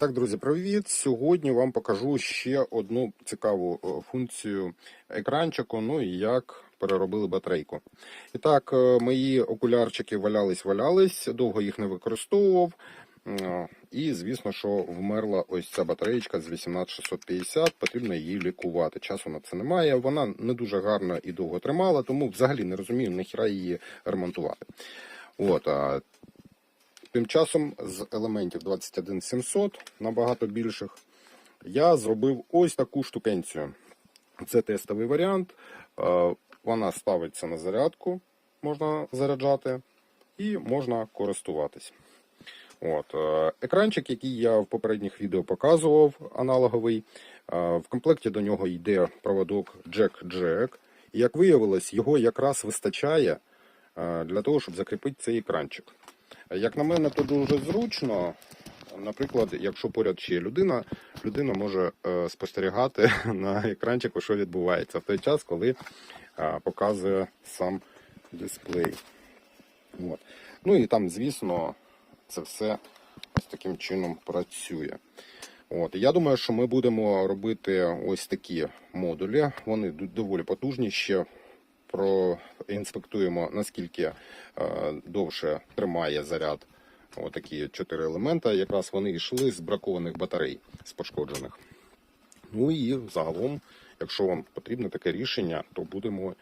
так, друзі, привіт! Сьогодні вам покажу ще одну цікаву е, функцію екранчику, ну і як переробили батарейку. І так, е, мої окулярчики валялись-валялись, довго їх не використовував. І, звісно, що вмерла ось ця батареєчка з 18650, потрібно її лікувати. Часу на це немає. Вона не дуже гарно і довго тримала, тому взагалі не розумію, нахіра її ремонтувати. От, а Тим часом з елементів 21700 набагато більших я зробив ось таку штукенцію. Це тестовий варіант. Е, Вона ставиться на зарядку, можна заряджати, і можна користуватись. От. е, Екранчик, який я в попередніх відео показував, аналоговий. е, В комплекті до нього йде проводок Jack-Jack. І як виявилось, його якраз вистачає для того, щоб закріпити цей екранчик. Як на мене, то дуже зручно. Наприклад, якщо поряд ще є людина, людина може е, спостерігати на екранчику, що відбувається в той час, коли е, показує сам дисплей. От. Ну і там, звісно, це все ось таким чином працює. От. Я думаю, що ми будемо робити ось такі модулі. Вони доволі потужні ще. Проінспектуємо, наскільки е, довше тримає заряд отакі чотири елемента. Якраз вони йшли з бракованих батарей, з пошкоджених. Ну і загалом, якщо вам потрібно таке рішення, то будемо